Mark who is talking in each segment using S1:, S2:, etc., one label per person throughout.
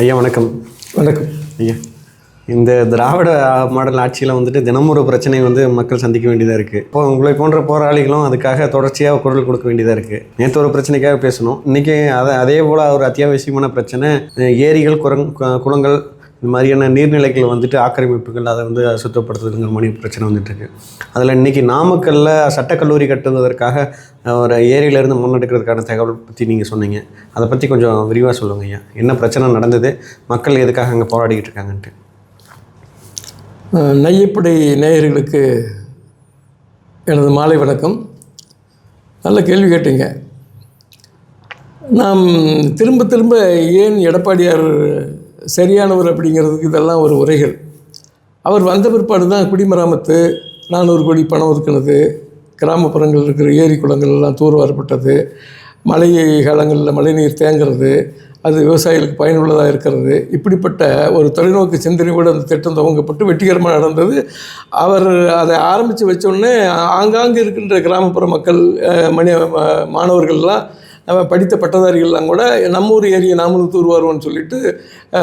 S1: ஐயா வணக்கம்.
S2: வணக்கம்.
S1: ஐயா இந்த திராவிட மாடல் ஆட்சியில் வந்துட்டு தினமும் ஒரு பிரச்சனை வந்து மக்கள் சந்திக்க வேண்டியதாக இருக்குது இப்போ உங்களை போன்ற போராளிகளும் அதுக்காக தொடர்ச்சியாக குரல் கொடுக்க வேண்டியதாக இருக்குது நேற்று ஒரு பிரச்சனைக்காக பேசணும். இன்றைக்கி அதை அதே போல் ஒரு அத்தியாவசியமான பிரச்சனை ஏரிகள் குரங் குளங்கள் இந்த மாதிரியான நீர்நிலைகள் வந்துட்டு ஆக்கிரமிப்புகள் அதை வந்து சுத்தப்படுத்துறதுங்கிற மாதிரி பிரச்சனை வந்துட்டுருக்கு. அதில் இன்றைக்கி நாமக்கல்லில் சட்டக்கல்லூரி கட்டுவதற்காக ஒரு ஏரியிலேருந்து முன்னெடுக்கிறதுக்கான தகவல் பற்றி நீங்கள் சொன்னீங்க. அதை பற்றி கொஞ்சம் விரிவாக சொல்லுங்க ஐயா. என்ன பிரச்சனை நடந்தது? மக்கள் எதுக்காக அங்கே போராடிக்கிட்டு இருக்காங்கன்ட்டு.
S2: நையப்படை நேயர்களுக்கு எனது மாலை வணக்கம். நல்ல கேள்வி கேட்டீங்க. நாம் திரும்ப திரும்ப ஏன் எடப்பாடியார் சரியானவர் அப்படிங்கிறதுக்கு இதெல்லாம் ஒரு உரைகள். அவர் வந்த பிற்பாடு தான் குடிமராமத்து நானூறு கோடி பணம் ஒதுக்குனது கிராமப்புறங்களில் இருக்கிற ஏரி குளங்கள் எல்லாம் தூர்வாரப்பட்டது மழை காலங்களில் மழைநீர் தேங்கிறது அது விவசாயிகளுக்கு பயனுள்ளதாக இருக்கிறது. இப்படிப்பட்ட ஒரு தொலைநோக்கு சிந்தனை கூட அந்த திட்டம் துவங்கப்பட்டு வெற்றிகரமாக நடந்தது. அவர் அதை ஆரம்பித்து வச்சோடனே ஆங்காங்கே இருக்கின்ற கிராமப்புற மக்கள் மணி மாணவர்கள்லாம் நம்ம படித்த பட்டதாரிகள்லாம் கூட நம்ம ஊர் ஏரியை நாமளும் தூர்வாருவோம்னு சொல்லிட்டு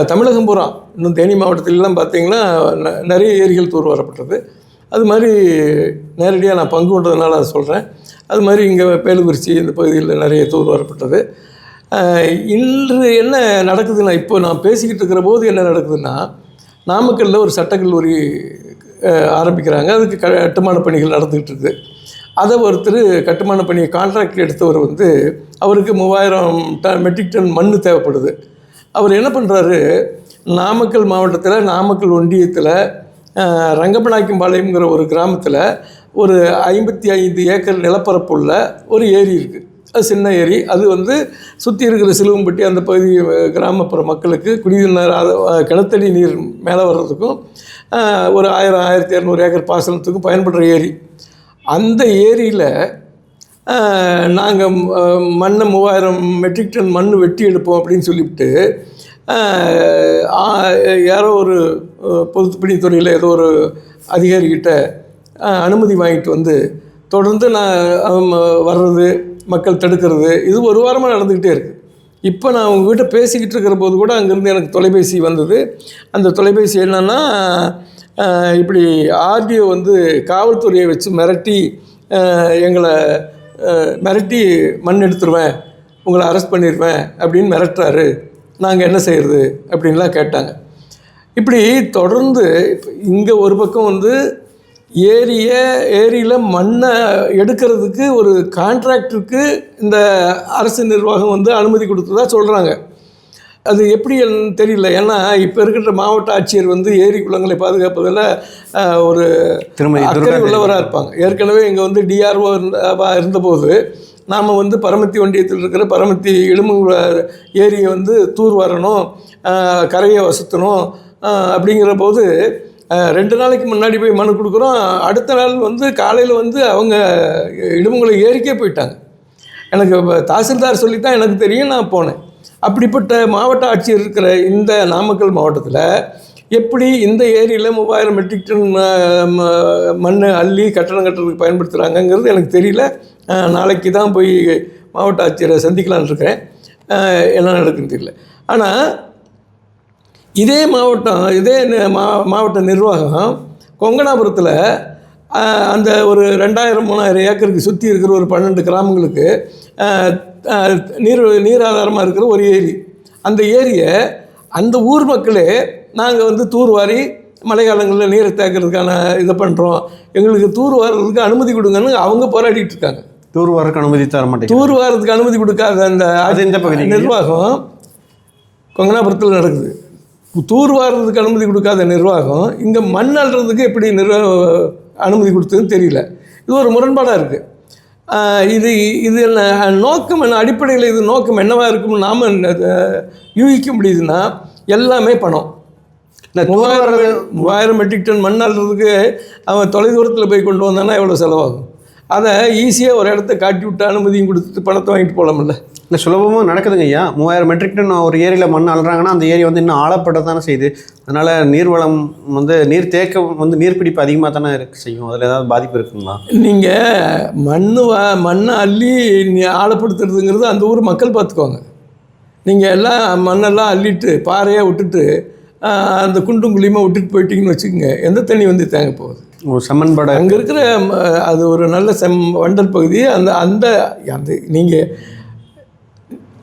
S2: தமிழகம் பூரா இன்னும் தேனி மாவட்டத்திலலாம் பார்த்தீங்கன்னா ந- நிறைய ஏரிகள் தூர்வாரப்பட்டது. அது மாதிரி நேரடியாக நான் பங்கு கொண்டதுனால அதை சொல்கிறேன் அது மாதிரி இங்கே பேலுக்குறிச்சி இந்த பகுதியில் நிறைய தூர்வாரப்பட்டது. இன்று என்ன நடக்குதுன்னா இப்போ நான் பேசிக்கிட்டு இருக்கிற போது என்ன நடக்குதுன்னா நாமக்கல்லில் ஒரு சட்டக்கல்லூரி ஆரம்பிக்கிறாங்க. அதுக்கு க கட்டுமான பணிகள் நடந்துக்கிட்டு இருக்குது அதை ஒருத்தர் கட்டுமான பணியை கான்ட்ராக்ட் எடுத்தவர் வந்து அவருக்கு மூவாயிரம் ட மெட்ரிக் டன் மண் தேவைப்படுது. அவர் என்ன பண்ணுறாரு நாமக்கல் மாவட்டத்தில் நாமக்கல் ஒன்றியத்தில் அஹ், ரங்கப்பநாயக்கம்பாளையம்ங்கிற ஒரு கிராமத்தில் ஒரு ஐம்பத்தி ஐந்து ஏக்கர் நிலப்பரப்புள்ள ஒரு ஏரி இருக்குது அது சின்ன ஏரி. அது வந்து சுற்றி இருக்கிற சிலுவம்பட்டி அந்த பகுதி கிராமப்புற மக்களுக்கு குடிநீர் கிணத்தடி நீர் மேலே வர்றதுக்கும் ஒரு ஆயிரம் ஆயிரத்தி இரநூறு ஏக்கர் பாசனத்துக்கும் பயன்படுற ஏரி. அந்த ஏரியில் நாங்கள் மண்ணை மூவாயிரம் மெட்ரிக் டன் மண் வெட்டி எடுப்போம் அப்படின்னு சொல்லிவிட்டு யாரோ ஒரு பொதுப்பணித்துறையில் ஏதோ ஒரு அதிகாரிகிட்ட அனுமதி வாங்கிட்டு வந்து தொடர்ந்து நான் வர்றது மக்கள் தடுக்கிறது இது ஒரு வாரமாக நடந்துக்கிட்டே இருக்குது இப்போ நான் உங்ககிட்ட பேசிக்கிட்டு இருக்கிற போது கூட அங்கேருந்து எனக்கு தொலைபேசி வந்தது. அந்த தொலைபேசி என்னென்னா இப்படி ஆர்டிஓ வந்து காவல்துறையை வச்சு மிரட்டி எங்களை மிரட்டி மண் எடுத்துருவேன் உங்களை அரெஸ்ட் பண்ணிடுவேன் அப்படின்னு மிரட்டுறாரு. நாங்கள் என்ன செய்கிறது அப்படின்லாம் கேட்டாங்க. இப்படி தொடர்ந்து இங்கே ஒரு பக்கம் வந்து ஏரிய ஏரியில் மண்ணை எடுக்கிறதுக்கு ஒரு கான்ட்ராக்டருக்கு இந்த அரசு நிர்வாகம் வந்து அனுமதி கொடுத்ததா சொல்கிறாங்க அது எப்படி தெரியல. ஏன்னா இப்போ இருக்கிற மாவட்ட ஆட்சியர் வந்து ஏரி குளங்களை பாதுகாப்பதில் ஒரு
S1: திருமதி
S2: அக்கறை உள்ளவராக இருப்பாங்க. ஏற்கனவே இங்கே வந்து டிஆர்ஓ இருந்தபோது நாம் வந்து பரமத்தி ஒன்றியத்தில் இருக்கிற பரமத்தி இடுமுங்குள ஏரியை வந்து தூர் வரணும் கரையை வசத்தணும் அப்படிங்கிற போது ரெண்டு நாளைக்கு முன்னாடி போய் மனு கொடுக்குறோம். அடுத்த நாள் வந்து காலையில் வந்து அவங்க இடுமுங்குளை ஏரிக்கே போயிட்டாங்க. எனக்கு தாசில்தார் சொல்லி தான் எனக்கு தெரியும் நான் போனேன். அப்படிப்பட்ட மாவட்ட ஆட்சியர் இருக்கிற இந்த நாமக்கல் மாவட்டத்தில் எப்படி இந்த ஏரியில் மூவாயிரம் மெட்ரிக் டன் மண் அள்ளி கட்டணம் கட்டுறதுக்கு பயன்படுத்துகிறாங்கங்கிறது எனக்கு தெரியல. நாளைக்கு தான் போய் மாவட்ட ஆட்சியரை சந்திக்கலான்னு இருக்கிறேன். என்ன நடக்குன்னு தெரியல. ஆனால் இதே மாவட்டம் இதே மா மாவட்ட நிர்வாகம் கொங்கனாபுரத்தில் அந்த ஒரு ரெண்டாயிரம் மூணாயிரம் ஏக்கருக்கு சுற்றி இருக்கிற ஒரு பன்னெண்டு கிராமங்களுக்கு நீர் நீர் ஆதாரமாக இருக்கிற ஒரு ஏரி. அந்த ஏரியை அந்த ஊர் மக்களே நாங்கள் வந்து தூர்வாரி மழை காலங்களில் நீரை தேக்கிறதுக்கான இதை பண்ணுறோம் எங்களுக்கு தூர் வாரதுக்கு அனுமதி கொடுங்கன்னு அவங்க போராடிட்டு இருக்காங்க.
S1: தூர் வரக்கு அனுமதி தர மாட்டேங்குது
S2: தூர் வாரத்துக்கு அனுமதி கொடுக்காத அந்த
S1: அது எந்த பகுதிங்க?
S2: நிர்வாகம் கொங்கனாபுரத்தில் நடக்குது. தூர் வாரத்துக்கு அனுமதி கொடுக்காத நிர்வாகம் இங்கே மண் அள்ளுறதுக்கு எப்படி நிர்வாக அனுமதி கொடுத்ததுன்னு தெரியல. இது ஒரு முரண்பாடாக இருக்குது இது இது என்ன நோக்கம் என்ன அடிப்படையில் இது நோக்கம் என்னவாக இருக்கும்னு நாம் யூகிக்க முடியுதுன்னா எல்லாமே பணம். மூவாயிரம் மூவாயிரம் மெட்ரிக் டன் மண் அள்ளுறதுக்கு அவன் தொலைதூரத்தில் போய் கொண்டு வந்தானா எவ்வளோ செலவாகும்? அதை ஈஸியாக ஒரு இடத்த காட்டி விட்டு அனுமதியும் கொடுத்துட்டு பணத்தை வாங்கிட்டு போகலாம்ல
S1: இல்லை சுலபமாக நடக்குதுங்க ஐயா. மூவாயிரம் மெட்ரிக் டன் ஒரு ஏரியில் மண் அள்ளுறாங்கன்னா அந்த ஏரி வந்து இன்னும் ஆழப்பட தானே செய்யுது. அதனால் நீர்வளம் வந்து நீர் தேக்கம் வந்து நீர்பிடிப்பு அதிகமாக தானே செய்யும். அதில் ஏதாவது பாதிப்பு இருக்குங்களா?
S2: நீங்கள் மண் மண்ணை அள்ளி நீ ஆழப்படுத்துறதுங்கிறது அந்த ஊர் மக்கள் பார்த்துக்குவாங்க. நீங்கள் எல்லாம் மண்ணெல்லாம் அள்ளிட்டு பாறையாக விட்டுட்டு அந்த குண்டும் குழியுமா விட்டுட்டு போயிட்டீங்கன்னு வச்சுக்கோங்க. எந்த தண்ணி வந்து தேங்க போகுது?
S1: செம்மண்பட
S2: அங்கே இருக்கிற அது ஒரு நல்ல செம் வண்டல் பகுதி. அந்த அந்த அந்த நீங்கள்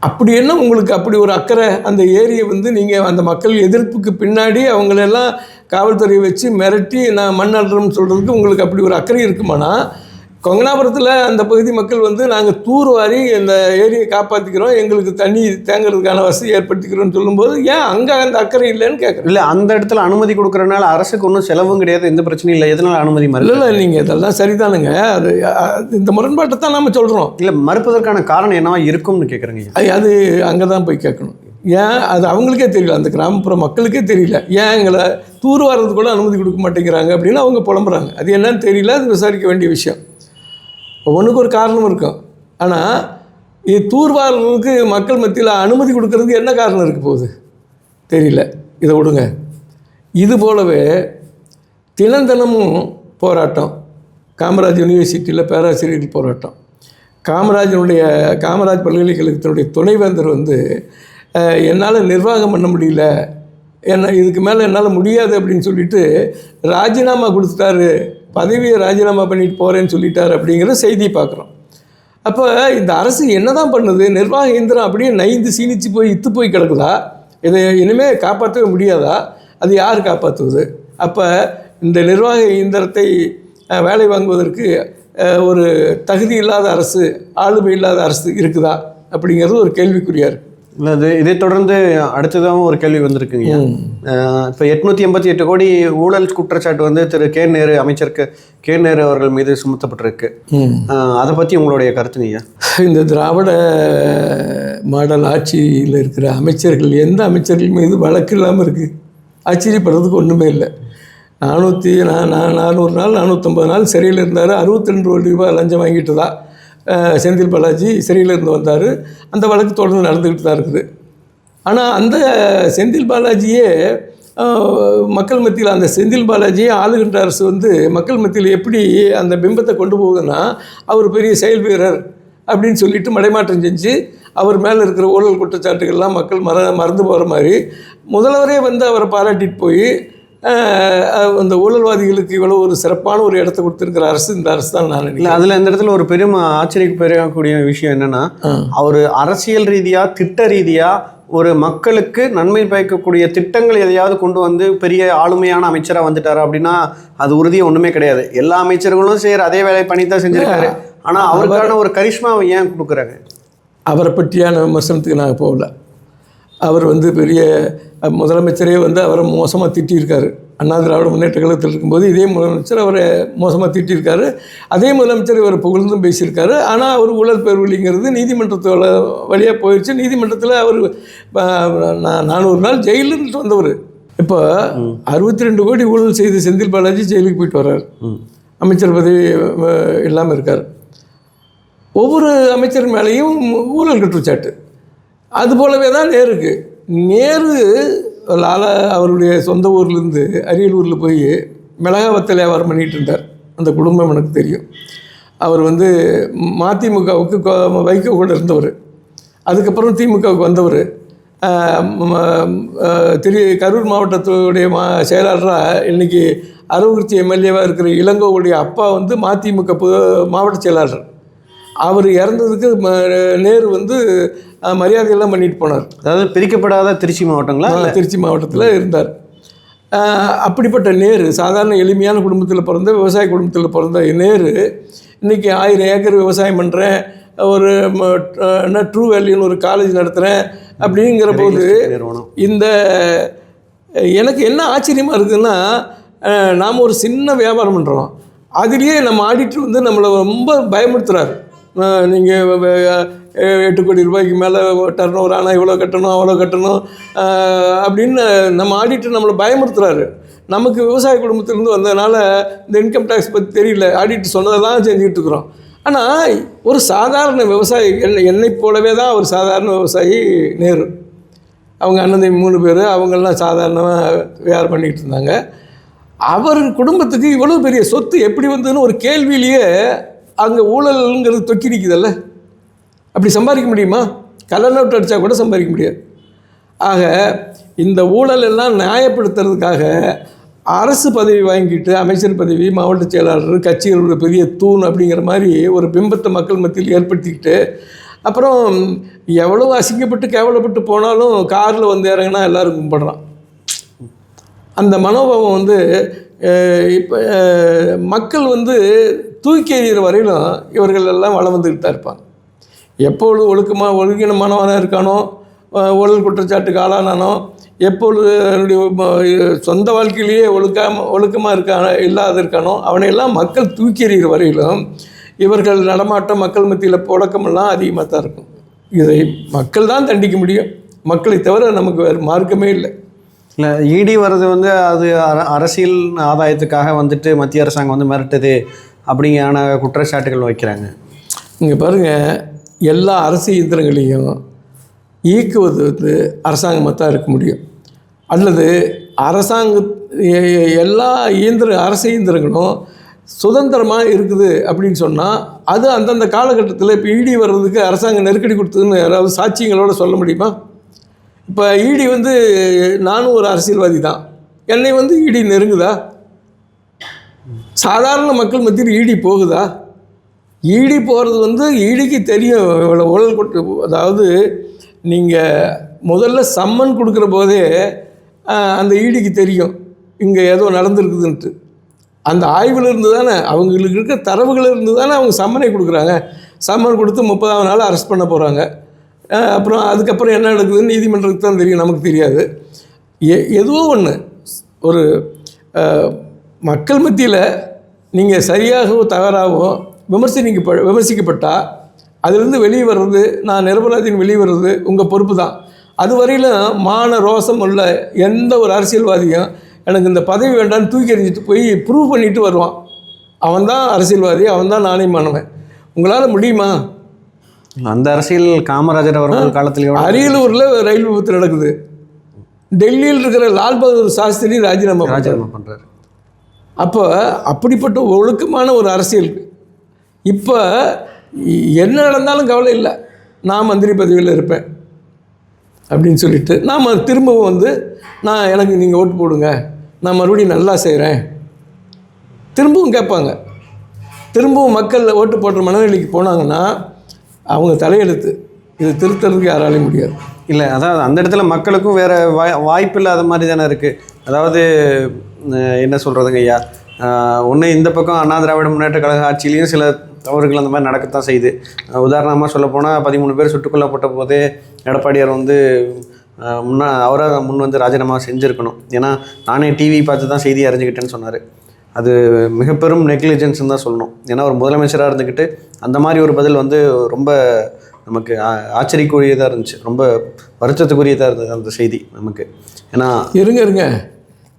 S2: அப்படி என்ன உங்களுக்கு அப்படி ஒரு அக்கறை? அந்த ஏரியை வந்து நீங்கள் அந்த மக்கள் எதிர்ப்புக்கு பின்னாடி அவங்களெல்லாம் காவல்துறையை வச்சு மிரட்டி நான் மண் அள்ளுறோம்னு சொல்கிறதுக்கு உங்களுக்கு அப்படி ஒரு அக்கறை இருக்குமானா கொங்கனாபுரத்தில் அந்த பகுதி மக்கள் வந்து நாங்கள் தூர் வாரி இந்த ஏரியை காப்பாற்றிக்கிறோம் எங்களுக்கு தண்ணி தேங்குறதுக்கான வசதி ஏற்படுத்திக்கிறோம்னு சொல்லும்போது ஏன் அங்கே அந்த அக்கறை இல்லைன்னு கேட்குறேன்
S1: இல்ல அந்த இடத்துல அனுமதி கொடுக்கறனால அரசுக்கு ஒன்றும் செலவும் கிடையாது. எந்த பிரச்சனையும் இல்லை. எதனால அனுமதி மறு
S2: இல்லை நீங்கள் இதெல்லாம் சரிதானுங்க. அது அது இந்த முரண்பாட்டை தான் நம்ம சொல்கிறோம்
S1: இல்ல மறுப்பதற்கான காரணம் என்னவா இருக்கும்னு கேக்குறேங்க.
S2: அது- அங்கே தான் போய் கேட்கணும். ஏன்? அது அவங்களுக்கே தெரியல. அந்த கிராமப்புற மக்களுக்கே தெரியல. ஏன் எங்களை தூர் வாரது கூட அனுமதி கொடுக்க மாட்டேங்கிறாங்க அப்படின்னு அவங்க புலம்புறாங்க. அது என்னன்னு தெரியல. அது விசாரிக்க வேண்டிய விஷயம். ஒன்றுக்கு ஒரு காரணம் இருக்கும். ஆனால் இது தூர் மக்கள் மத்தியில் அனுமதி கொடுக்கறதுக்கு என்ன காரணம் இருக்க போகுது? தெரியல. இதை விடுங்க. இது போலவே தினந்தனமும் போராட்டம். காமராஜ் யூனிவர்சிட்டியில் பேராசிரியர்கள் போராட்டம். காமராஜனுடைய காமராஜ் பல்கலைக்கழகத்தினுடைய துணைவேந்தர் வந்து என்னால் நிர்வாகம் பண்ண முடியல. என்ன இதுக்கு மேலே என்னால் முடியாது அப்படின்னு சொல்லிட்டு ராஜினாமா கொடுத்துட்டாரு. பதவியை ராஜினாமா பண்ணிட்டு போகிறேன்னு சொல்லிட்டார் அப்படிங்கிற செய்தி பார்க்குறோம். அப்போ இந்த அரசு என்ன தான் பண்ணுது? நிர்வாக இயந்திரம் அப்படியே நைந்து சீனிச்சு போய் இத்து போய் கிடக்குதா? இதை இனிமேல் காப்பாற்றவே முடியாதா? அது யார் காப்பாற்றுவது அப்போ இந்த நிர்வாக இயந்திரத்தை வேலை வாங்குவதற்கு ஒரு தகுதி இல்லாத அரசு ஆளுமை இல்லாத அரசு இருக்குதா? அப்படிங்கிறது ஒரு கேள்விக்குறியாக இருக்குது
S1: இல்ல இது தொடர்ந்து அடுத்ததாகவும் ஒரு கேள்வி வந்திருக்குங்க. இப்போ எட்நூத்தி எண்பத்தி எட்டு கோடி ஊழல் குற்றச்சாட்டு வந்து திரு கே நேரு அமைச்சருக்கு கே நேரு அவர்கள் மீது சுமத்தப்பட்டிருக்கு. அதை பத்தி உங்களுடைய கருத்துங்க
S2: இந்த திராவிட மாடல் ஆட்சியில் இருக்கிற அமைச்சர்கள் எந்த அமைச்சர்கள் மீது வழக்கு இல்லாமல் இருக்குது ஆச்சரியப்படுறதுக்கு ஒன்றுமே இல்லை. நானூற்றி நான் நான் நானூறு நாள் நானூற்றம்பது நாள் சிறையில் இருந்தார் அறுபத்தி ரெண்டு கோடி ரூபாய் லஞ்சம் வாங்கிட்டு தான் செந்தில் பாலாஜி சிறையில் இருந்து வந்தார். அந்த வழக்கு தொடர்ந்து நடந்துக்கிட்டு தான் இருக்குது. ஆனால் அந்த செந்தில் பாலாஜியே மக்கள் மத்தியில் அந்த செந்தில் பாலாஜியை ஆளுகின்ற அரசு வந்து மக்கள் மத்தியில் எப்படி அந்த பிம்பத்தை கொண்டு போகுதுன்னா அவர் பெரிய செயல் வீரர் அப்படின்னு சொல்லிட்டு மடைமாற்றம் செஞ்சு அவர் மேலே இருக்கிற ஊழல் குற்றச்சாட்டுகள்லாம் மக்கள் மற மறந்து போகிற மாதிரி முதல்வரே வந்து அவரை பாராட்டிட்டு போய் அந்த ஊழல்வாதிகளுக்கு இவ்வளோ ஒரு சிறப்பான ஒரு இடத்த கொடுத்துருக்கிற அரசு இந்த அரசு தான் நான்
S1: இல்ல அதுல இந்த இடத்துல ஒரு பெரும் ஆச்சரியம் பெறக்கூடிய விஷயம் என்னன்னா. அவர் அரசியல் ரீதியா திட்ட ரீதியா ஒரு மக்களுக்கு நன்மை பயக்கக்கூடிய திட்டங்கள் எதையாவது கொண்டு வந்து பெரிய ஆளுமையான அமைச்சரா வந்துட்டாரு அப்படின்னா அது உறுதியே ஒண்ணுமே கிடையாது. எல்லா அமைச்சர்களும் செய்யற அதே வேலையை பண்ணி தான் செஞ்சிருக்காரு ஆனா அவருக்கான ஒரு கரிஷ்மாவை ஏன் கொடுக்குறாங்க?
S2: அவரை பற்றியான விமர்சனத்துக்கு நாங்கள் போகல. அவர் வந்து பெரிய முதலமைச்சரே வந்து அவரை மோசமாக திட்டியிருக்காரு. அண்ணா திராவிட முன்னேற்ற கழகத்தில் இருக்கும்போது இதே முதலமைச்சர் அவரை மோசமாக திட்டியிருக்காரு. அதே முதலமைச்சர் இவரை புகழ்ந்தும் பேசியிருக்காரு. ஆனால் அவர் ஊழல் பேர்வழிங்கிறது நீதிமன்றத்தோட வழியாக போயிடுச்சு நீதிமன்றத்தில் அவர் நானூறு நாள் ஜெயிலுன்ட்டு வந்தவர். இப்போ அறுபத்தி ரெண்டு கோடி ஊழல் செய்து செந்தில் பாலாஜி ஜெயிலுக்கு போயிட்டு வர்றார். அமைச்சர் பதவி இல்லாமல் இருக்கார். ஒவ்வொரு அமைச்சர் மேலேயும் ஊழல் குற்றச்சாட்டு. அது போலவே தான் நேருக்கு. நேரு லாலா அவருடைய சொந்த ஊர்லேருந்து அரியலூரில் போய் மிளகா வத்தல் வியாபாரம் பண்ணிகிட்டு இருந்தார் அந்த குடும்பம் எனக்கு தெரியும். அவர் வந்து மதிமுகவுக்கு வைகோ கூட இருந்தவர் அதுக்கப்புறம் திமுகவுக்கு வந்தவர் திரு கரூர் மாவட்டத்துடைய மா செயலாளராக இன்றைக்கி அரவக்குறிச்சி எம்எல்ஏவாக இருக்கிற இளங்கோவுடைய அப்பா வந்து மதிமுக பொ- மாவட்ட செயலாளர் அவர் இறந்ததுக்கு நேரு வந்து மரியாதையெல்லாம் பண்ணிட்டு போனார்.
S1: அதாவது பிரிக்கப்படாத திருச்சி மாவட்டங்களா?
S2: திருச்சி மாவட்டத்தில் இருந்தார். அப்படிப்பட்ட நேரு சாதாரண எளிமையான குடும்பத்தில் பிறந்த விவசாய குடும்பத்தில் பிறந்த நேரு இன்றைக்கி ஆயிரம் ஏக்கர் விவசாயம் பண்ணுறேன் ஒரு என்ன ட்ரூ வேல்யூன்னு ஒரு காலேஜ் நடத்துகிறேன் அப்படிங்கிற போது இந்த எனக்கு என்ன ஆச்சரியமாக இருக்குதுன்னா நாம் ஒரு சின்ன வியாபாரம் பண்ணுறோம் அதுலேயே நம்ம ஆடிட்டர் வந்து நம்மளை ரொம்ப பயமுறுத்துறாரு. நீங்கள் எட்டு கோடி ரூபாய்க்கு மேலே டர்ன் ஓவர் ஆனால் இவ்வளோ கட்டணும் அவ்வளோ கட்டணும் அப்படின்னு நம்ம ஆடிட்டர் நம்மளை பயமுறுத்துறாரு. நமக்கு விவசாய குடும்பத்திலேருந்து வந்ததுனால இந்த இன்கம் டேக்ஸ் பற்றி தெரியல. ஆடிட்டு சொன்னதை தான் செஞ்சுக்கிட்டு இருக்கிறோம். ஆனால் ஒரு சாதாரண விவசாயி என்னை என்னை போலவே தான் ஒரு சாதாரண விவசாயி நேரு. அவங்க அண்ணன் தம்பி மூணு பேர் அவங்கெல்லாம் சாதாரணமாக வியாபாரம் பண்ணிக்கிட்டு இருந்தாங்க. அவர் குடும்பத்துக்கு இவ்வளோ பெரிய சொத்து எப்படி வந்ததுன்னு ஒரு கேள்வியிலேயே அங்கே ஊழல்ங்கிறது தொக்கி நிற்குதல்ல அப்படி சம்பாதிக்க முடியுமா? கலர் நோட்டு அடித்தா கூட சம்பாதிக்க முடியாது. ஆக இந்த ஊழல் எல்லாம் நியாயப்படுத்துறதுக்காக அரசு பதவி வாங்கிட்டு அமைச்சர் பதவி மாவட்ட செயலாளர் கட்சிகளோட பெரிய தூண் அப்படிங்கிற மாதிரி ஒரு பிம்பத்தை மக்கள் மத்தியில் ஏற்படுத்திக்கிட்டு அப்புறம் எவ்வளோ அசிங்கப்பட்டு கேவலப்பட்டு போனாலும் காரில் வந்து இறங்கினா எல்லோரும் கும்பிட்றான். அந்த மனோபாவம் வந்து இப்போ மக்கள் வந்து தூக்கி எறிகிற வரையிலும் இவர்கள் எல்லாம் வளம் வந்துக்கிட்டு தான் இருப்பாங்க. எப்பொழுது ஒழுக்கமாக ஒழுங்கினமானவனாக இருக்கானோ ஊழல் குற்றச்சாட்டுக்கு ஆளானானோ எப்பொழுது அவனுடைய ம- சொந்த வாழ்க்கையிலேயே ஒழுக்காம ஒழுக்கமாக இருக்கான இல்லாத இருக்கானோ அவனையெல்லாம் மக்கள் தூக்கி எறிகிற வரையிலும் இவர்கள் நடமாட்டம் மக்கள் மத்தியில் புழக்கமெல்லாம் அதிகமாக தான் இருக்கும். இதை மக்கள் தான் தண்டிக்க முடியும். மக்களை தவிர நமக்கு வேறு மார்க்கமே இல்லை.
S1: இல்லை இடி வர்றது வந்து அது அர- அரசியல் ஆதாயத்துக்காக வந்துட்டு மத்திய அரசாங்கம் வந்து மிரட்டுது அப்படிங்கான குற்றச்சாட்டுகள் வைக்கிறாங்க.
S2: இங்கே பாருங்கள் எல்லா அரசு இயந்திரங்களையும் இயக்குவது வந்து அரசாங்கமாக தான் இருக்க முடியும். அல்லது அரசாங்க எல்லா இயந்திர அரசு இயந்திரங்களும் சுதந்திரமாக இருக்குது அப்படின்னு சொன்னால் அது அந்தந்த காலகட்டத்தில் இப்போ இடி வர்றதுக்கு அரசாங்கம் நெருக்கடி கொடுத்ததுன்னு யாராவது சாட்சியங்களோட சொல்ல முடியுமா? இப்போ இடி வந்து நானும் ஒரு அரசியல்வாதி தான். என்னை வந்து இடி நெருங்குதா? சாதாரண மக்கள் மத்தியில் ஈடி போகுதா? ஈடி போகிறது வந்து ஈடிக்கு தெரியும் இவ்வளோ ஊழல் கொட்டு அதாவது நீங்கள் முதல்ல சம்மன் கொடுக்குற போதே அந்த ஈடிக்கு தெரியும் இங்கே ஏதோ நடந்துருக்குதுன்ட்டு. அந்த ஆய்வில் இருந்து தானே அவங்களுக்கு இருக்க தரவுகள் இருந்து தானே அவங்க சம்மனை கொடுக்குறாங்க. சம்மன் கொடுத்து முப்பதாம் நாள் அரெஸ்ட் பண்ண போகிறாங்க அப்புறம் அதுக்கப்புறம் என்ன நடக்குதுன்னு நீதிமன்றத்துக்கு தான் தெரியும் நமக்கு தெரியாது. எ எதுவோ ஒன்று ஒரு மக்கள் மத்தியில் நீங்கள் சரியாகவோ தவறாகவோ விமர்சனிக்க விமர்சிக்கப்பட்டால் அதிலிருந்து வெளியே வர்றது நான் நிரபராதின்னு வெளியே வர்றது உங்கள் பொறுப்பு தான் அது வரையிலும் மான ரோசம் உள்ள எந்த ஒரு அரசியல்வாதியும் எனக்கு இந்த பதவி வேண்டாம்னு தூக்கி எறிஞ்சிட்டு போய் ப்ரூவ் பண்ணிட்டு வருவான். அவன் தான் அரசியல்வாதி அவன் தான் நாணயமானவன். உங்களால் முடியுமா?
S1: அந்த அரசியல் காமராஜர் அவர்கள் காலத்தில்
S2: அரியலூரில் ரயில் விபத்து நடக்குது. டெல்லியில் இருக்கிற லால் பகதூர் சாஸ்திரி ராஜினாமா.
S1: ராஜினாமா பண்ணுறாரு
S2: அப்போ அப்படிப்பட்ட ஒழுக்கமான ஒரு அரசியல் இப்போ என்ன நடந்தாலும் கவலை இல்லை. நான் மந்திரி பதவியில் இருப்பேன். அப்படின்னு சொல்லிட்டு நாம் திரும்பவும் வந்து நான் எனக்கு நீங்கள் ஓட்டு போடுங்க. நான் மறுபடியும் நல்லா செய்கிறேன் திரும்பவும் கேட்பாங்க. திரும்பவும் மக்கள் ஓட்டு போடுற மனநிலைக்கு போனாங்கன்னா அவங்க தலையெழுத்து. இது திருத்தறதுக்கு யாராலையும் முடியாது.
S1: இல்லை அதாவது அந்த இடத்துல மக்களுக்கும் வேறு வாய் வாய்ப்பு இல்லாத மாதிரி தானே இருக்குது அதாவது என்ன சொல்கிறதுங்க ஐயா? ஒன்று இந்த பக்கம் அண்ணா திராவிட முன்னேற்ற கழக ஆட்சியிலையும் சில தவறுகள் அந்த மாதிரி நடக்கத்தான் செய்யுது. உதாரணமாக சொல்லப்போனால் பதிமூணு பேர் சுட்டுக்கொல்லப்பட்ட போதே எடப்பாடியார் வந்து முன்னா அவராக முன் வந்து ராஜினாமா செஞ்சுருக்கணும். ஏன்னா நானே டிவி பார்த்து தான் செய்தி அறிஞ்சுக்கிட்டேன்னு சொன்னார். அது மிக பெரும் தான் சொல்லணும். ஏன்னா ஒரு முதலமைச்சராக இருந்துக்கிட்டு அந்த மாதிரி ஒரு பதில் வந்து ரொம்ப நமக்கு ஆ- ஆச்சரியக்குரியதாக இருந்துச்சு. ரொம்ப வருத்தத்துக்குரியதாக இருந்தது அந்த செய்தி நமக்கு. ஏன்னா
S2: இருங்க இருங்க.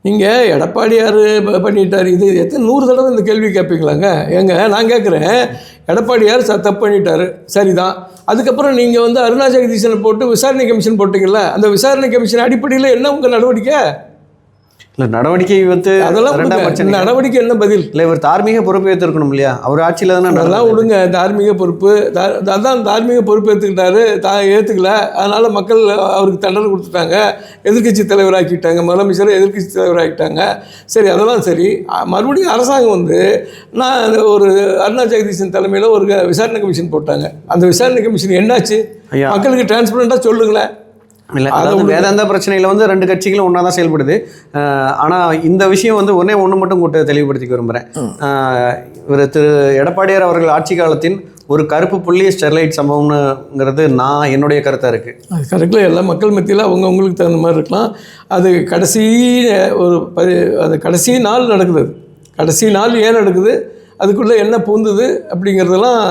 S2: நீங்கள் எடப்பாடியார் பண்ணிட்டார். இது எத்தனை நூறு தடவை இந்த கேள்வி கேட்பீங்களாங்க ஏங்க நான் கேட்குறேன் எடப்பாடியார் ச தப்பு பண்ணிட்டாரு. சரிதான். அதுக்கப்புறம் நீங்கள் வந்து அருணா ஜெகதீசனை போட்டு விசாரணை கமிஷன் போட்டிங்கல்ல அந்த விசாரணை கமிஷன் அடிப்படையில் என்ன உங்கள் நடவடிக்கை?
S1: இல்லை நடவடிக்கை வந்து
S2: அதெல்லாம் நடவடிக்கை என்ன பதில்?
S1: இல்லை இவர் தார்மீக பொறுப்பு ஏற்றிருக்கணும் இல்லையா? அவர் ஆட்சியில் தானே நடந்தது.
S2: விடுங்க. தார்மீக பொறுப்பு. அதான் தார்மீக பொறுப்பு ஏற்றுக்கிட்டாரு தா ஏற்றுக்கல அதனால் மக்கள் அவருக்கு தண்டனை கொடுத்துட்டாங்க. எதிர்க்கட்சி தலைவராக்கிட்டாங்க. முதலமைச்சரை எதிர்க்கட்சி தலைவராக்கிட்டாங்க. சரி அதெல்லாம் சரி. மறுபடியும் அரசாங்கம் வந்து நான் ஒரு அருணா ஜெகதீசன் தலைமையில் ஒரு விசாரணை கமிஷன் போட்டாங்க. அந்த விசாரணை கமிஷன் என்னாச்சு. மக்களுக்கு டிரான்ஸ்பரண்டாக சொல்லுங்களேன்.
S1: இல்லை
S2: அதை
S1: அதாவது. வேதாந்த பிரச்சனையில் வந்து ரெண்டு கட்சிகளும் ஒன்றா தான் செயல்படுது ஆனால் இந்த விஷயம் வந்து ஒன்றே ஒன்று மட்டும் கூட்ட தெளிவுபடுத்திக்க விரும்புகிறேன் இவர் திரு எடப்பாடியார் அவர்கள் ஆட்சி காலத்தின் ஒரு கருப்பு புள்ளி ஸ்டெர்லைட் சம்பவம்னுங்கிறது நான் என்னுடைய கருத்தாக இருக்குது
S2: அது கரெக்டில் எல்லா மக்கள் மத்தியில் அவங்க அவங்களுக்கு தகுந்த மாதிரி இருக்கலாம். அது கடைசி ஒரு பதி அது கடைசி நாள் நடக்குது. கடைசி நாள் ஏன் நடக்குது அதுக்குள்ளே என்ன பூந்துது அப்படிங்கிறதெல்லாம்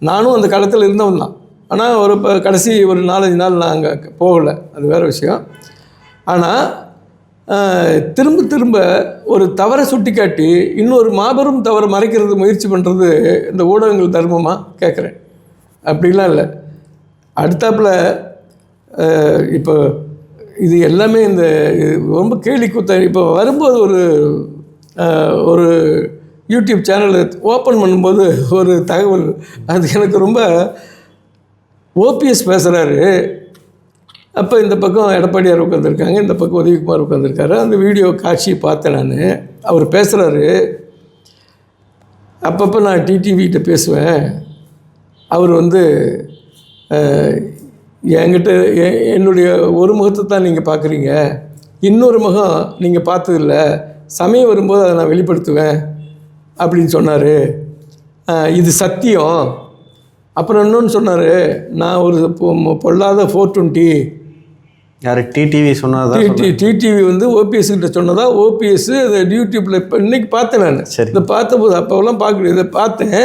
S2: நானும் அந்த காலத்தில் இருந்தவன் தான் ஆனால் ஒரு இப்போ கடைசி ஒரு நாலஞ்சு நாள் நான் அங்கே போகலை. அது வேறு விஷயம். ஆனால் திரும்ப திரும்ப ஒரு தவறை சுட்டிக்காட்டி இன்னொரு மாபெரும் தவறை மறைக்கிறது முயற்சி பண்ணுறது இந்த ஊடகங்கள் தர்மமாக கேட்குறேன் அப்படிலாம் இல்லை. அடுத்தாப்புல இப்போ இது எல்லாமே இந்த ரொம்ப கேலி கூத்த இப்போ வரும்போது ஒரு ஒரு யூடியூப் சேனலை ஓப்பன் பண்ணும்போது ஒரு தகவல். அது எனக்கு ரொம்ப ஓபிஎஸ் பேசுகிறாரு அப்போ இந்த பக்கம் எடப்பாடியார் உட்காந்துருக்காங்க இந்த பக்கம் உதயகுமார் உட்காந்துருக்காரு அந்த வீடியோ காட்சியை பார்த்தேன் நான். அவர் பேசுகிறாரு அப்பப்போ நான் டிடிவிகிட்ட பேசுவேன். அவர் வந்து என்கிட்ட எ- என்னுடைய ஒரு முகத்தை தான் நீங்கள் பார்க்குறீங்க. இன்னொரு முகம் நீங்கள் பார்த்ததில்ல. சமயம் வரும்போது அதை நான் வெளிப்படுத்துவேன் அப்படின்னு சொன்னார். இது சத்தியம். அப்புறம் இன்னொன்று சொன்னார் நான் ஒரு பொல்லாத ஃபோர் டுவெண்ட்டி
S1: யார்? டிடிவி சொன்னதா
S2: டிடி டிடிவி வந்து ஓபிஎஸ் கிட்ட சொன்னதா ஓபிஎஸ் அதை யூடியூப்பில் இப்போ இன்னைக்கு பார்த்தேன் நான்.
S1: சரி.
S2: இதை பார்த்தபோது அப்போல்லாம் பார்க்கல இதை பார்த்தேன்.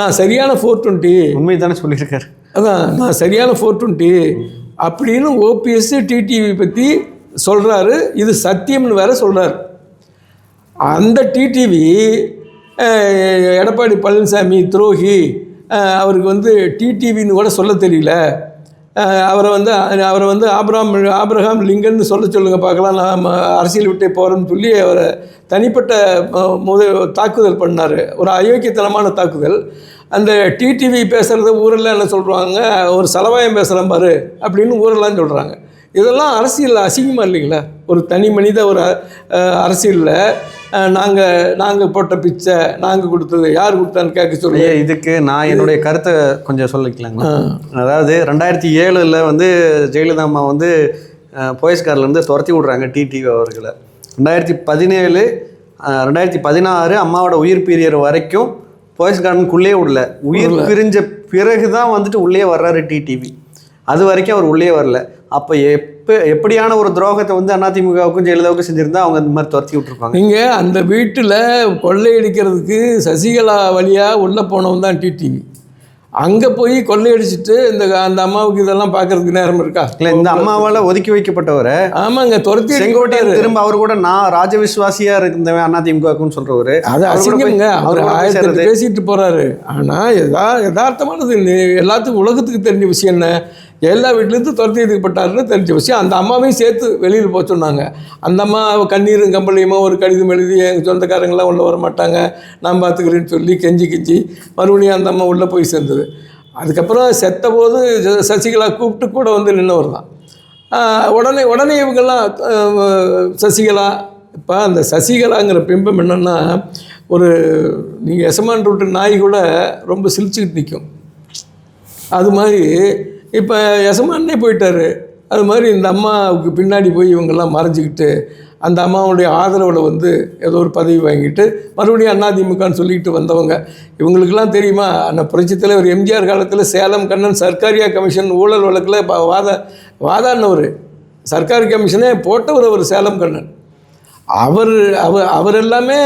S2: நான் சரியான ஃபோர் டுவெண்ட்டி
S1: உண்மை தானே சொல்லியிருக்காரு.
S2: அதான் நான் சரியான ஃபோர் டுவெண்ட்டி அப்படின்னு ஓபிஎஸ் டிடிவி பற்றி சொல்கிறாரு இது சத்தியம்னு வேற சொல்கிறாரு அந்த டிடிவி எடப்பாடி பழனிசாமி துரோகி அவருக்கு வந்து டிடிவின்னு கூட சொல்ல தெரியல. அவரை வந்து அவரை வந்து ஆப்ரஹாம் ஆப்ரஹாம் லிங்கன்னு சொல்ல சொல்லுங்கள் பார்க்கலாம். நான் அரசியல் விட்டே போகிறேன்னு சொல்லி அவரை தனிப்பட்ட முத தாக்குதல் பண்ணார். ஒரு அயோக்கியத்தனமான தாக்குதல். அந்த டிடிவி பேசுகிறத ஊரெல்லாம் என்ன சொல்கிறாங்க ஒரு சலவாயம் பேசுகிறேன் பாரு அப்படின்னு ஊரெல்லாம் சொல்கிறாங்க இதெல்லாம் அரசியல் அசிங்கமாக இல்லைங்களா? ஒரு தனி மனித ஒரு அரசியலில் நாங்கள் நாங்கள் போட்ட பிச்சை நாங்கள் கொடுத்தது யார் கொடுத்தான்னு கேட்க சொல்லி
S1: ஐயா இதுக்கு நான் என்னுடைய கருத்தை கொஞ்சம் சொல்லிக்கலாங்களா? அதாவது ரெண்டாயிரத்தி ஏழில் வந்து ஜெயலலிதா அம்மா வந்து அஹ், போயஸ் கார்லேருந்து துரத்தி விட்றாங்க டிடிவி அவர்களை. ரெண்டாயிரத்தி பதினேழு ரெண்டாயிரத்தி பதினாறு அம்மாவோட உயிர் பிரியர் வரைக்கும் போயஸ் கார்டனுக்குள்ளே விடல. உயிர் பிரிஞ்ச பிறகு தான் வந்துட்டு உள்ளே வர்றாரு டிடிவி அது வரைக்கும் அவர் உள்ளே வரல. அப்போ எப்போ எப்படியான ஒரு துரோகத்தை வந்து அதிமுகவுக்கும் ஜெயலலிதாவுக்கும் செஞ்சிருந்தா அவங்க இந்த மாதிரி துரத்தி விட்டுருப்பாங்க?
S2: நீங்கள் அந்த வீட்டில் கொள்ளையடிக்கிறதுக்கு சசிகலா வழியாக உள்ளே போனவன் தான் டிடிவி அங்கே போய் கொள்ளையடிச்சிட்டு இந்த அந்த அம்மாவுக்கு இதெல்லாம் பார்க்கறதுக்கு நேரம் இருக்கா?
S1: இல்லை இந்த அம்மாவால் ஒதுக்கி வைக்கப்பட்டவரை
S2: ஆமாங்க துரத்தி
S1: செங்கோட்டையன் திரும்ப அவர் கூட நான் ராஜ விசுவாசியா இருந்தவன் அதிமுகவுக்குன்னு சொல்றவரு.
S2: அது அசிங்கம்ங்க. அவர் ஆயிரத்தி பேசிட்டு போறாரு. ஆனா யதா யதார்த்தமானது. எல்லாத்துக்கும் உலகத்துக்கு தெரிஞ்ச விஷயம் என்ன? எல்லா வீட்லேருந்து துரத்தி எதுக்கப்பட்டாருன்னு தெரிஞ்ச விஷயம் அந்த அம்மாவையும் சேர்த்து வெளியில் போக சொன்னாங்க. அந்த அம்மா கண்ணீரும் கம்பளையுமா ஒரு கடிதம் எழுதி எங்கள் சொந்தக்காரங்களாம் உள்ளே வர மாட்டாங்க நான் பார்த்துக்கிறேன்னு சொல்லி கெஞ்சி கெஞ்சி மறுபடியும் அந்த அம்மா உள்ளே போய் சேர்ந்தது. அதுக்கப்புறம் செத்த போது ச- சசிகலா கூப்பிட்டு கூட வந்து நின்னவர் தான். உடனே உடனே இவங்கெல்லாம் சசிகலா இப்போ அந்த சசிகலாங்கிற பிம்பம் என்னென்னா ஒரு நீங்கள் எசமான் ரூட்டு நாய் கூட ரொம்ப சிரிச்சுக்கிட்டு நிற்கும் அது மாதிரி இப்போ எசமானே போயிட்டார். அது மாதிரி இந்த அம்மாவுக்கு பின்னாடி போய் இவங்கெல்லாம் மறைஞ்சிக்கிட்டு அந்த அம்மாவுடைய ஆதரவில் வந்து ஏதோ ஒரு பதவி வாங்கிட்டு மறுபடியும் அதிமுகன்னு சொல்லிக்கிட்டு வந்தவங்க. இவங்களுக்கெல்லாம் தெரியுமா? அந்த புரட்சி தலைவர் எம்ஜிஆர் காலத்தில் சேலம் கண்ணன் சர்க்காரியா கமிஷன் ஊழல் வழக்கில் இப்போ வாத வாதாடினவர். சர்க்கார் கமிஷனே போட்டவர் அவர் சேலம் கண்ணன். அவர் அவர் அவர் எல்லாமே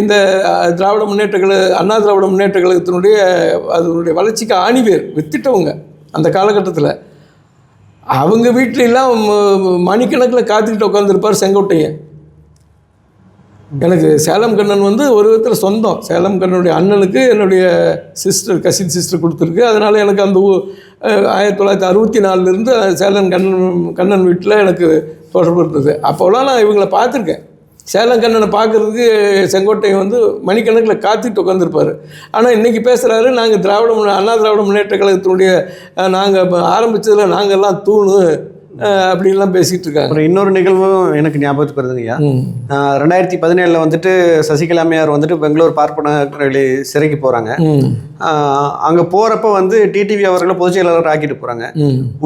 S2: இந்த திராவிட முன்னேற்ற கழக அண்ணா திராவிட முன்னேற்ற கழகத்தினுடைய அதனுடைய வளர்ச்சிக்கு ஆணிவேர் வித்திட்டவங்க அந்த காலகட்டத்தில். அவங்க வீட்டிலலாம் மணிக்கணக்கில் காத்துக்கிட்டு உட்காந்துருப்பார் செங்கோட்டையன். எனக்கு சேலம் கண்ணன் வந்து ஒரு விதத்தில் சொந்தம். சேலம் கண்ணனுடைய அண்ணனுக்கு என்னுடைய சிஸ்டர் கசின் சிஸ்டர் கொடுத்துருக்கு. அதனால் எனக்கு அந்த ஊ- ஆயிரத்தி தொள்ளாயிரத்தி அறுபத்தி நாலுலேருந்து சேலம் கண்ணன் கண்ணன் வீட்டில் எனக்கு தொடர்பு இருந்தது. அப்போலாம் நான் இவங்களை பார்த்துருக்கேன். சேலம் கண்ணனை பார்க்குறதுக்கு செங்கோட்டையன் வந்து மணிக்கணக்கில் காத்துட்டு உட்காந்துருப்பார். ஆனால் இன்றைக்கி பேசுகிறாரு நாங்கள் திராவிட முன்னே அண்ணா திராவிட முன்னேற்ற கழகத்தினுடைய நாங்கள் ஆரம்பித்ததில் நாங்கள்லாம் தூணு அப்படின்லாம் பேசிகிட்டு இருக்காங்க
S1: அப்புறம் இன்னொரு நிகழ்வும் எனக்கு ஞாபகத்துக்கு வருதுங்கய்யா ரெண்டாயிரத்தி பதினேழில் வந்துட்டு சசிகலா அம்மையார் வந்துட்டு பெங்களூர் பார்ப்பன சிறைக்கு போகிறாங்க அங்கே போகிறப்ப வந்து டிடிவி அவர்களை பொதுச் செயலாளர் ஆக்கிட்டு போகிறாங்க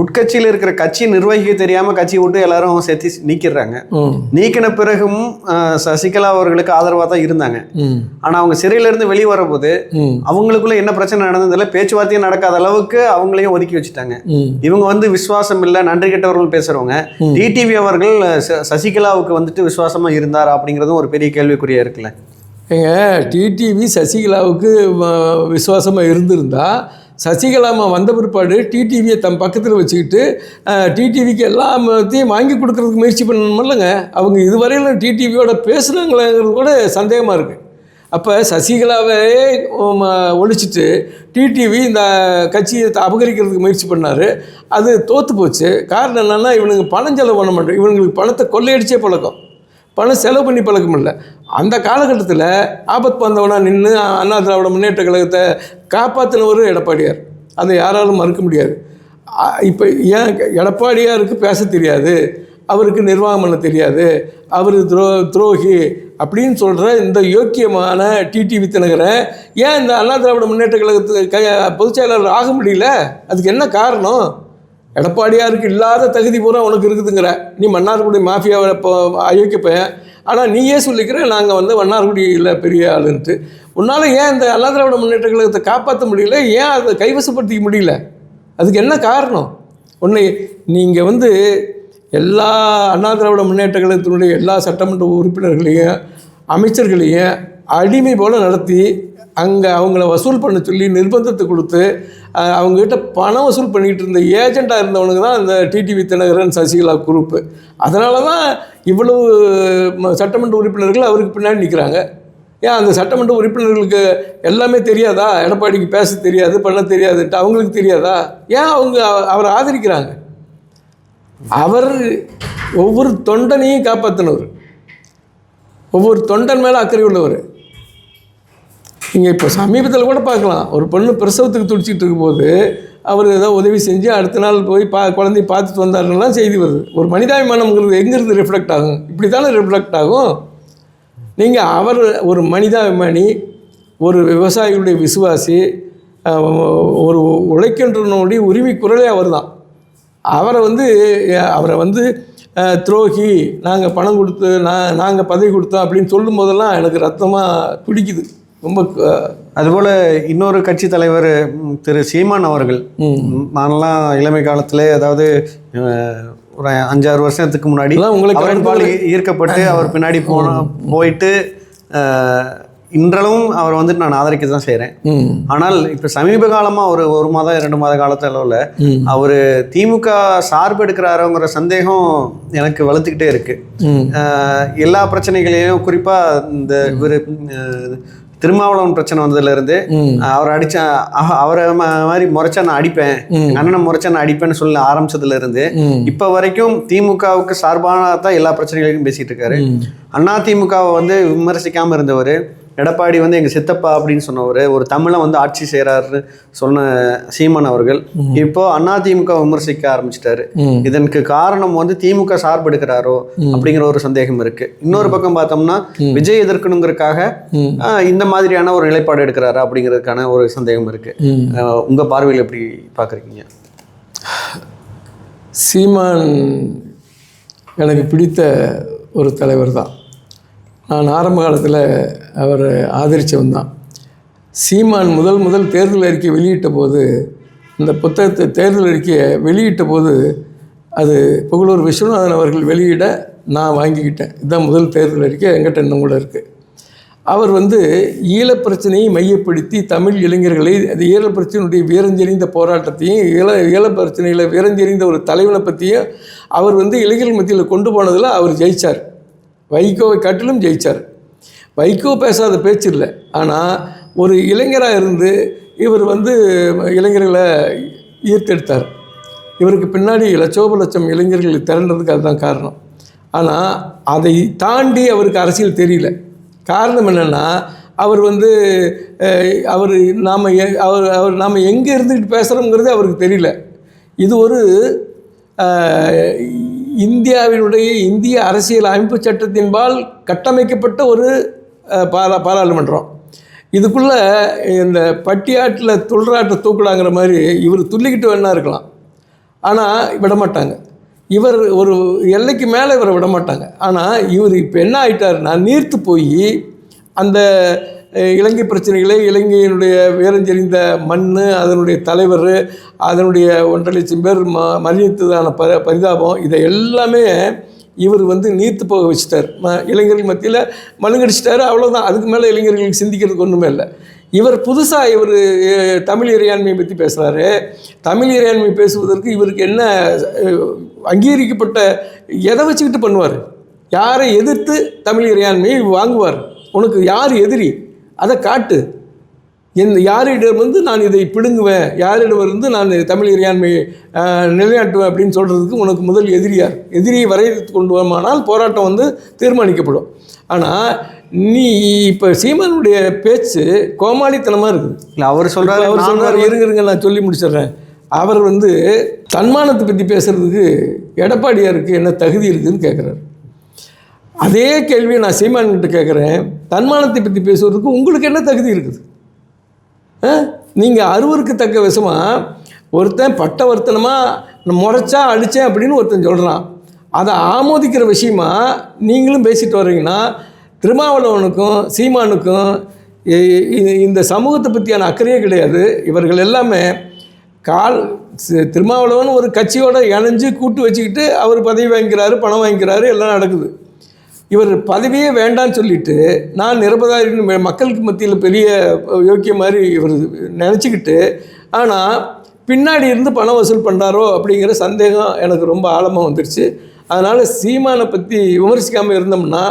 S1: உட்கட்சியில் இருக்கிற கட்சி நிர்வகிக்க தெரியாமல் கட்சி விட்டு எல்லாரும் சேர்த்து நீக்கிடுறாங்க. நீக்கின பிறகும் சசிகலா அவர்களுக்கு ஆதரவாக தான் இருந்தாங்க. ஆனால் அவங்க சிறையிலேருந்து வெளியே வரும்போது அவங்களுக்குள்ள என்ன பிரச்சனை நடந்ததில்ல பேச்சுவார்த்தையும் நடக்காத அளவுக்கு அவங்களையும் ஒதுக்கி வச்சுட்டாங்க. இவங்க வந்து விசுவாசம் இல்லை நன்றி கெட்டவர்கள் பேசுறவங்க. டிடிவி அவர்கள் சசிகலாவுக்கு வந்துட்டு விசுவாசமா இருந்தாரா அப்படிங்கிறதும் ஒரு பெரிய கேள்விக்குறியா இருக்குல்ல.
S2: ஏங்க டிடிவி சசிகலாவுக்கு விசுவாசமாக இருந்திருந்தா சசிகலாமா வந்த பிற்பாடு டிடிவியை தம் பக்கத்தில் வச்சுக்கிட்டு டிடிவிக்கு எல்லாத்தையும் வாங்கி கொடுக்கறதுக்கு முயற்சி பண்ணணுமில்லங்க. அவங்க இதுவரையிலும் டிடிவியோட பேசுனாங்களேங்கிறது கூட சந்தேகமாக இருக்குது அப்போ சசிகலாவே ஒழிச்சிட்டு டிடிவி இந்த கட்சியை அபகரிக்கிறதுக்கு முயற்சி பண்ணார். அது தோற்று போச்சு. காரணம் என்னென்னா இவனுங்க பணம் செலவு பண்ண மாட்டேன் இவனுங்களுக்கு பணத்தை கொள்ளையடிச்சே பழக்கம். பணம் செலவு பண்ணி பழக்கம் இல்லை. அந்த காலகட்டத்தில் ஆபத் வந்தவனாக நின்று அண்ணா திராவிட முன்னேற்ற கழகத்தை காப்பாற்றினவரும் எடப்பாடியார். அதை யாராலும் மறுக்க முடியாது. இப்போ ஏன் எடப்பாடியாருக்கு பேச தெரியாது. அவருக்கு நிர்வாகம் பண்ண தெரியாது. அவர் துரோ துரோகி அப்படின்னு சொல்கிற இந்த யோக்கியமான டிடிவி தினகரன் ஏன் இந்த அண்ணா திராவிட முன்னேற்ற கழகத்துக்கு க பொதுச் செயலாளர் ஆக முடியல? அதுக்கு என்ன காரணம்? எடப்பாடியாருக்கு இல்லாத தகுதி பூரா உனக்கு இருக்குதுங்கிற. நீ மன்னார்குடி மாஃபியாவை இப்போ அயோக்கிய பையன். ஆனால் நீயே சொல்லிக்கிற நாங்கள் வந்து மன்னார்குடியில் பெரிய ஆளுன்ட்டு. உன்னால் ஏன் இந்த அண்ணா திராவிட முன்னேற்ற கழகத்தை காப்பாற்ற முடியல? ஏன் அதை கைவசப்படுத்திக்க முடியல? அதுக்கு என்ன காரணம்? உன்னை நீங்கள் வந்து எல்லா அண்ணா திராவிட முன்னேற்ற கழகத்தினுடைய எல்லா சட்டமன்ற உறுப்பினர்களையும் அமைச்சர்களையும் அடிமை போல் நடத்தி அங்கே அவங்கள வசூல் பண்ண சொல்லி நிர்பந்தத்தை கொடுத்து அவங்கக்கிட்ட அவங்ககிட்ட பணம் வசூல் பண்ணிக்கிட்டு இருந்த ஏஜெண்ட்டாக இருந்தவனுக்கு தான் இந்த டிடிவி தினகரன் சசிகலா குரூப்பு. அதனால தான் இவ்வளவு சட்டமன்ற உறுப்பினர்கள் அவருக்கு பின்னாடி நிற்கிறாங்க ஏன் அந்த சட்டமன்ற உறுப்பினர்களுக்கு எல்லாமே தெரியாதா? எடப்பாடிக்கு பேச தெரியாது பண்ண தெரியாதுன்ட்டு அவங்களுக்கு தெரியாதா? ஏன் அவங்க அவரை ஆதரிக்கிறாங்க? அவர் ஒவ்வொரு தொண்டனையும் காப்பாற்றினவர் ஒவ்வொரு தொண்டன் மேலே அக்கறை உள்ளவர். நீங்கள் இப்போ சமீபத்தில் கூட பார்க்கலாம். ஒரு பொண்ணு பிரசவத்துக்கு துடிச்சிட்டு இருக்கும்போது அவர் ஏதோ உதவி செஞ்சு அடுத்த நாள் போய் பா குழந்தைய பார்த்துட்டு வந்தாருன்னெலாம் செய்தி வருது. ஒரு மனிதாபிமானம்ங்கிறது எங்கேருந்து ரிஃப்ளெக்ட் ஆகும்? இப்படி தானே ரிஃப்ளெக்ட் ஆகும்? நீங்கள் அவர் ஒரு மனிதாபிமானி ஒரு விவசாயிகளுடைய விசுவாசி ஒரு உழைக்கின்றனுடைய உரிமை குரலே அவர் தான் அவரை வந்து அவரை வந்து துரோகி நாங்கள் பணம் கொடுத்து நான் நாங்கள் பதவி கொடுத்தோம் அப்படின்னு சொல்லும் போதெல்லாம் எனக்கு ரத்தமாக துடிக்குது ரொம்ப
S1: அதுபோல் இன்னொரு கட்சி தலைவர் திரு சீமான் அவர்கள். நான்லாம் இளமை காலத்திலே அதாவது ஒரு அஞ்சாறு வருஷத்துக்கு முன்னாடி அவரின் பால் ஈர்க்கப்பட்டு அவர் பின்னாடி போன போயிட்டு இன்றளவும் அவர் வந்துட்டு நான் ஆதரிக்க தான் செய்கிறேன் ஆனால் இப்போ சமீப காலமாக ஒரு ஒரு மாதம் இரண்டு மாத காலத்து அளவில்
S2: ம்.
S1: அவர் திமுக சார்பு எடுக்கிறாரோங்கிற சந்தேகம் எனக்கு வளர்த்துக்கிட்டே இருக்கு. எல்லா பிரச்சனைகளையும் குறிப்பாக இந்த இவர் திருமாவளவன் பிரச்சனை வந்ததுலேருந்து அவர் அடிச்ச அவரை மாதிரி முறைச்சா நான் அடிப்பேன். அண்ணனை முறைச்சா நான் அடிப்பேன்னு சொல்ல ஆரம்பிச்சதுல இருந்து இப்போ வரைக்கும் திமுகவுக்கு சார்பான தான் எல்லா பிரச்சனைகளையும் பேசிட்டு இருக்காரு. அண்ணா திமுகவை வந்து விமர்சிக்காம இருந்தவர் எடப்பாடி வந்து எங்க சித்தப்பா அப்படின்னு சொன்னவர் ஒரு தமிழை வந்து ஆட்சி செய்கிறாருன்னு சொன்ன சீமான் அவர்கள் இப்போ அண்ணா திமுக விமர்சிக்க ஆரம்பிச்சிட்டாரு. இதற்கு காரணம் வந்து திமுக சார்பு எடுக்கிறாரோ அப்படிங்கிற ஒரு சந்தேகம் இருக்கு. இன்னொரு பக்கம் பார்த்தோம்னா விஜய் எதிர்க்கணுங்கிறதுக்காக இந்த மாதிரியான ஒரு நிலைப்பாடு எடுக்கிறாரா அப்படிங்கிறதுக்கான ஒரு சந்தேகம் இருக்கு. உங்க பார்வையில் எப்படி பார்க்குறீங்க?
S2: சீமான் எனக்கு பிடித்த ஒரு தலைவர் தான். நான் ஆரம்ப காலத்தில் அவர் ஆதரித்தவன் தான் சீமான் முதல் முதல் தேர்தல் அறிக்கை வெளியிட்ட போது இந்த புத்தகத்தை தேர்தல் அறிக்கையை வெளியிட்ட போது அது புகழூர் விஸ்வநாதன் அவர்கள் வெளியிட நான் வாங்கிக்கிட்டேன். இதுதான் முதல் தேர்தல் அறிக்கை எங்கிட்ட இன்னும் கூட இருக்குது அவர் வந்து ஈழப் பிரச்சனையை மையப்படுத்தி தமிழ் இளைஞர்களை அது ஈழப் பிரச்சனையுடைய வீரஞ்செறிந்த போராட்டத்தையும் ஈழ ஈழப் பிரச்சனையில் வீரஞ்செறிந்த ஒரு தலைவனை பற்றியும் அவர் வந்து இளைஞர்கள் மத்தியில் கொண்டு போனதில் அவர் ஜெயிச்சார். வைகோவை கட்டிலும் ஜெயித்தார் வைகோ பேசாத பேச்சு இல்லை. ஆனால் ஒரு இளைஞராக இருந்து இவர் வந்து இளைஞர்களை ஈர்த்தெடுத்தார். இவருக்கு பின்னாடி லட்சோப லட்சம் இளைஞர்கள் திரண்டதுக்கு அதுதான் காரணம். ஆனால் அதை தாண்டி அவருக்கு அரசியல் தெரியல. காரணம் என்னென்னா அவர் வந்து அவர் நாம் அவர் அவர் நாம் எங்கே இருந்துக்கிட்டு பேசுகிறோங்கிறது அவருக்கு தெரியல. இது ஒரு இந்தியாவினுடைய இந்திய அரசியல் அமைப்பு சட்டத்தின்பால் கட்டமைக்கப்பட்ட ஒரு பாரா பாராளுமன்றம். இதுக்குள்ளே இந்த பட்டியாட்டில் துள்ளாட்ட தூக்கலாங்கிற மாதிரி இவர் துள்ளிக்கிட்டு வேணா இருக்கலாம். ஆனால் விட மாட்டாங்க இவர் ஒரு எல்லைக்கு மேலே இவரை விட மாட்டாங்க ஆனால் இவர் இப்போ என்ன ஆயிட்டாருன்னா நீர்த்து போய் அந்த இலங்கை பிரச்சனைகளை இலங்கையினுடைய வேரஞ்செறிந்த மண் அதனுடைய தலைவர் அதனுடைய ஒன்றரை லட்சம் பேர் ம மரணித்ததான ப பரிதாபம் இதை எல்லாமே இவர் வந்து நீர்த்து போக வச்சுட்டார். ம இளைஞர்கள் மத்தியில் மழுங்கடிச்சிட்டாரு அவ்வளோதான் அதுக்கு மேலே இளைஞர்களுக்கு சிந்திக்கிறதுக்கு ஒன்றுமே இல்லை. இவர் புதுசாக இவர் தமிழ் இறையாண்மையை பற்றி பேசுகிறாரு தமிழ் இறையாண்மை பேசுவதற்கு இவருக்கு என்ன அங்கீகரிக்கப்பட்ட எதை வச்சுக்கிட்டு பண்ணுவார்? யாரை எதிர்த்து தமிழ் இறையாண்மையை வாங்குவார்? உனக்கு யார் எதிரி? அதை காட்டு. என் யாரிடம் வந்து நான் இதை பிடுங்குவேன்? யாரிடம் இருந்து நான் தமிழ் இறையாண்மையை அஹ், நிலைநாட்டுவேன் அப்படின்னு சொல்கிறதுக்கு உனக்கு முதல் எதிரியார். எதிரியை வரையறுத்து கொண்டு வருமானால் போராட்டம் வந்து தீர்மானிக்கப்படும். ஆனால் நீ இப்போ சீமானுடைய பேச்சு கோமாளித்தனமாக இருக்குது.
S1: இல்லை அவர் சொல்றாரு
S2: அவர்
S1: நான்
S2: சொல்றாரு இருங்க இருங்க நான் சொல்லி முடிச்சிடுறேன். அவர் வந்து தன்மானத்தை பற்றி பேசுகிறதுக்கு எடப்பாடியாருக்கு என்ன தகுதி இருக்குதுன்னு கேட்குறாரு அதே கேள்வியை நான் சீமான்கிட்ட கேட்குறேன் தன்மானத்தை பற்றி பேசுவதற்கு உங்களுக்கு என்ன தகுதி இருக்குது? நீங்கள் அருவருக்கு தக்க விஷமாக ஒருத்தன் பட்டவர்த்தனமாக முறைச்சா அடித்தேன் அப்படின்னு ஒருத்தன் சொல்கிறான் அதை ஆமோதிக்கிற விஷயமா நீங்களும் பேசிட்டு வர்றீங்கன்னா திருமாவளவனுக்கும் சீமானுக்கும் இந்த சமூகத்தை பற்றியான அக்கறையே கிடையாது. இவர்கள் எல்லாமே கால் திருமாவளவன் ஒரு கட்சியோட இணைஞ்சு கூட்டு வச்சுக்கிட்டு அவர் பதவி வாங்கிக்கிறாரு பணம் வாங்கிக்கிறாரு எல்லாம் நடக்குது. இவர் பதவியே வேண்டான்னு சொல்லிட்டு நான் நிரபதாரின்னு ம- மக்களுக்கு மத்தியில் பெரிய யோக்கிய மாதிரி இவர் நினச்சிக்கிட்டு ஆனால் பின்னாடி இருந்து பணம் வசூல் பண்ணுறாரோ அப்படிங்கிற சந்தேகம் எனக்கு ரொம்ப ஆழமாக வந்துடுச்சு அதனால் சீமானை பற்றி விமர்சிக்காமல் இருந்தோம்னா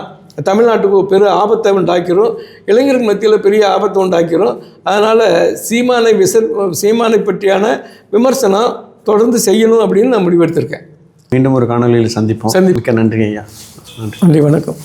S2: தமிழ்நாட்டுக்கு பெரிய ஆபத்தை உண்டாக்கிறோம் இளைஞருக்கு மத்தியில் பெரிய ஆபத்தை உண்டாக்கிறோம் அதனால் சீமானை விசர் சீமானை பற்றியான விமர்சனம் தொடர்ந்து செய்யணும் அப்படின்னு நான் முடிவெடுத்திருக்கேன்.
S1: மீண்டும் ஒரு காணொலியில் சந்திப்போம்.
S2: சந்தி-
S1: மிக்க நன்றி ஐயா.
S2: நன்றி. வணக்கம்.